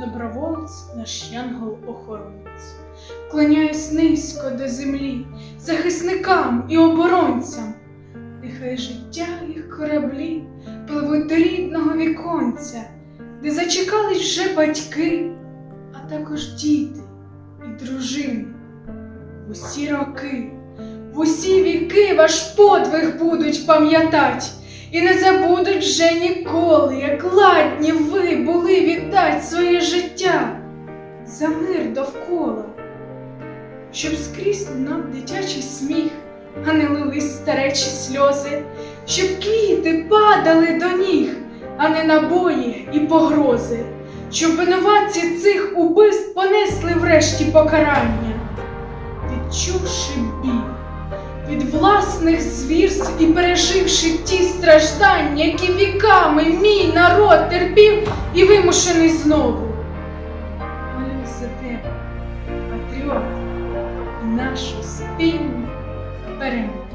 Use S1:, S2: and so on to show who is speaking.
S1: доброволець, наш янгол-охоронець. Кланяюсь низько до землі, захисникам і оборонцям. Нехай життя їх кораблі пливуть до рідного віконця, де зачекались вже батьки, а також діти і дружини. В усі роки, в усі віки ваш подвиг будуть пам'ятать, і не забудуть вже ніколи, як ладні ви були віддать життя за мир довкола, щоб скрізь нам дитячий сміх, а не лились старечі сльози, щоб квіти падали до ніг, а не набої і погрози, щоб винуватці цих убивств понесли врешті покарання, відчувши біль від власних звірств і переживши ті страждання, які віками мій народ терпів і вимушений знову. За тебе, патріот, і нашу спільну перемогу.